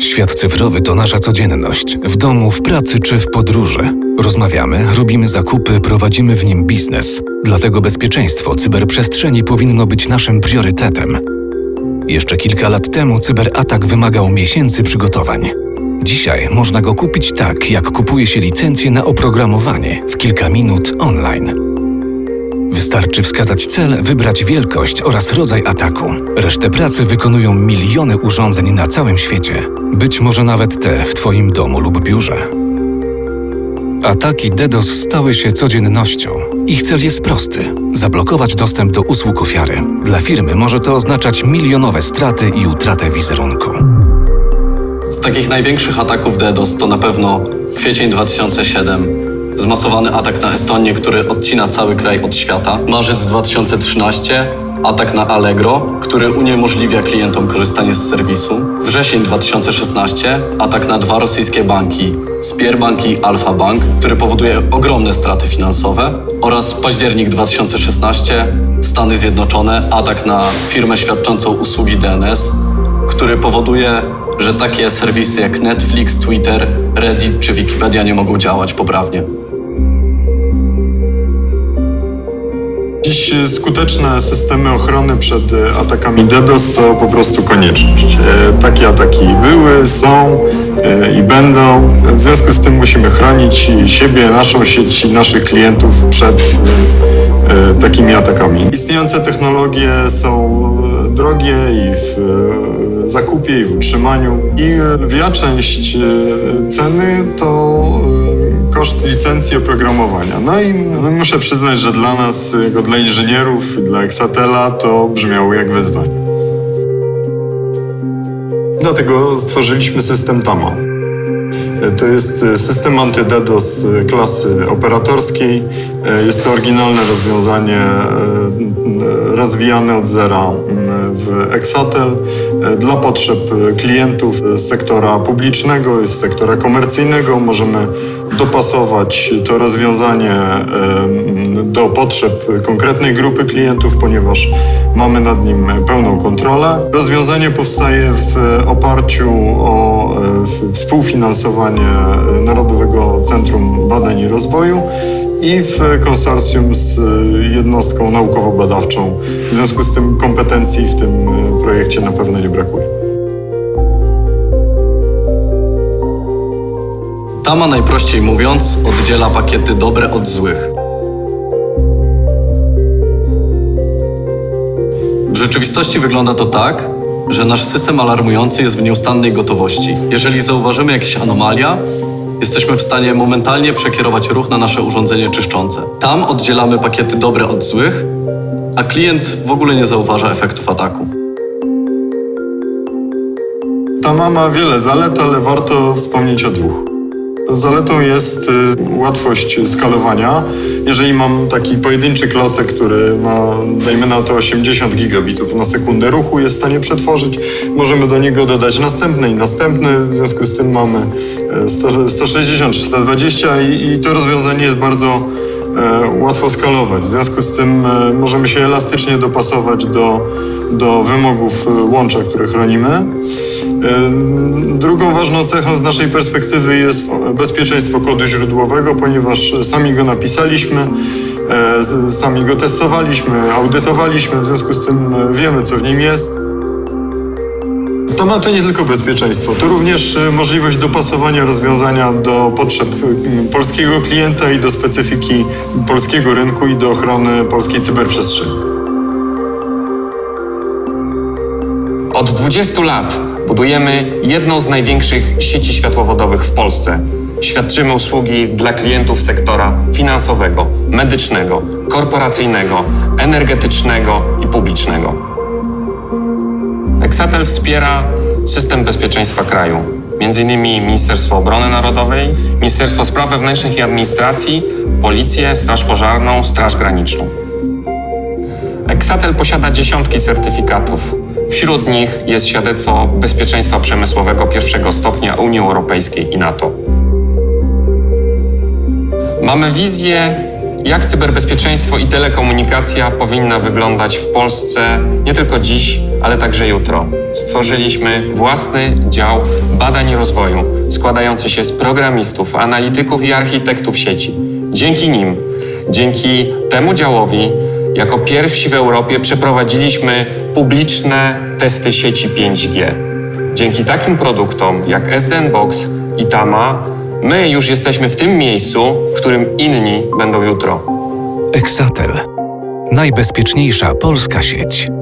Świat cyfrowy to nasza codzienność. W domu, w pracy czy w podróży. Rozmawiamy, robimy zakupy, prowadzimy w nim biznes. Dlatego bezpieczeństwo cyberprzestrzeni powinno być naszym priorytetem. Jeszcze kilka lat temu cyberatak wymagał miesięcy przygotowań. Dzisiaj można go kupić tak, jak kupuje się licencję na oprogramowanie w kilka minut online. Wystarczy wskazać cel, wybrać wielkość oraz rodzaj ataku. Resztę pracy wykonują miliony urządzeń na całym świecie. Być może nawet te w Twoim domu lub biurze. Ataki DDoS stały się codziennością. Ich cel jest prosty: zablokować dostęp do usług ofiary. Dla firmy może to oznaczać milionowe straty i utratę wizerunku. Z takich największych ataków DDoS to na pewno kwiecień 2007, zmasowany atak na Estonię, który odcina cały kraj od świata, marzec 2013, atak na Allegro, który uniemożliwia klientom korzystanie z serwisu, wrzesień 2016, atak na dwa rosyjskie banki, Sberbank i Alfa Bank, który powoduje ogromne straty finansowe oraz październik 2016, Stany Zjednoczone, atak na firmę świadczącą usługi DNS, który powoduje, że takie serwisy jak Netflix, Twitter, Reddit czy Wikipedia nie mogą działać poprawnie. Dziś skuteczne systemy ochrony przed e, atakami DDoS to po prostu konieczność. E, Takie ataki były, są e, i będą. W związku z tym musimy chronić siebie, naszą sieć i naszych klientów przed e, e, takimi atakami. Istniejące technologie są e, drogie i w e, zakupie, i w utrzymaniu. I e, lwia część e, ceny to e, koszt licencji oprogramowania. No i muszę przyznać, że dla nas, jako dla inżynierów dla Exatela, to brzmiało jak wyzwanie. Dlatego stworzyliśmy system TAMA. To jest system anty-DDoS klasy operatorskiej. Jest to oryginalne rozwiązanie e, rozwijane od zera w Exatel dla potrzeb klientów z sektora publicznego i z sektora komercyjnego. Możemy dopasować to rozwiązanie do potrzeb konkretnej grupy klientów, ponieważ mamy nad nim pełną kontrolę. Rozwiązanie powstaje w oparciu o współfinansowanie Narodowego Centrum Badań i Rozwoju i w konsorcjum z jednostką naukowo-badawczą. W związku z tym kompetencji w tym e, projekcie na pewno nie brakuje. Tama najprościej mówiąc oddziela pakiety dobre od złych. W rzeczywistości wygląda to tak, że nasz system alarmujący jest w nieustannej gotowości. Jeżeli zauważymy jakieś anomalia, jesteśmy w stanie momentalnie przekierować ruch na nasze urządzenie czyszczące. Tam oddzielamy pakiety dobre od złych, a klient w ogóle nie zauważa efektów ataku. Tama ma wiele zalet, ale warto wspomnieć o dwóch. Zaletą jest y, łatwość skalowania. Jeżeli mam taki pojedynczy klocek, który ma, dajmy na to 80 gigabitów na sekundę ruchu, jest w stanie przetworzyć, możemy do niego dodać następny i następny. W związku z tym mamy e, 100, 160 czy 120 i, i to rozwiązanie jest bardzo e, łatwo skalować. W związku z tym e, możemy się elastycznie dopasować do, do wymogów e, łącza, które chronimy. Drugą ważną cechą z naszej perspektywy jest bezpieczeństwo kodu źródłowego, ponieważ sami go napisaliśmy, e, sami go testowaliśmy, audytowaliśmy, w związku z tym e, wiemy, co w nim jest. To ma to nie tylko bezpieczeństwo, to również e, możliwość dopasowania rozwiązania do potrzeb polskiego klienta i do specyfiki polskiego rynku i do ochrony polskiej cyberprzestrzeni. Od 20 lat budujemy jedną z największych sieci światłowodowych w Polsce. Świadczymy usługi dla klientów sektora finansowego, medycznego, korporacyjnego, energetycznego i publicznego. Exatel wspiera system bezpieczeństwa kraju, m.in. Ministerstwo Obrony Narodowej, Ministerstwo Spraw Wewnętrznych i Administracji, Policję, Straż Pożarną, Straż Graniczną. Exatel posiada dziesiątki certyfikatów. Wśród nich jest świadectwo bezpieczeństwa przemysłowego pierwszego stopnia Unii Europejskiej i NATO. Mamy wizję jak cyberbezpieczeństwo i telekomunikacja powinna wyglądać w Polsce nie tylko dziś, ale także jutro. Stworzyliśmy własny dział badań i rozwoju, składający się z programistów, analityków i architektów sieci. Dzięki nim, dzięki temu działowi, jako pierwsi w Europie przeprowadziliśmy publiczne testy sieci 5G. Dzięki takim produktom jak SDN Box i Tama, my już jesteśmy w tym miejscu, w którym inni będą jutro. Exatel. Najbezpieczniejsza polska sieć.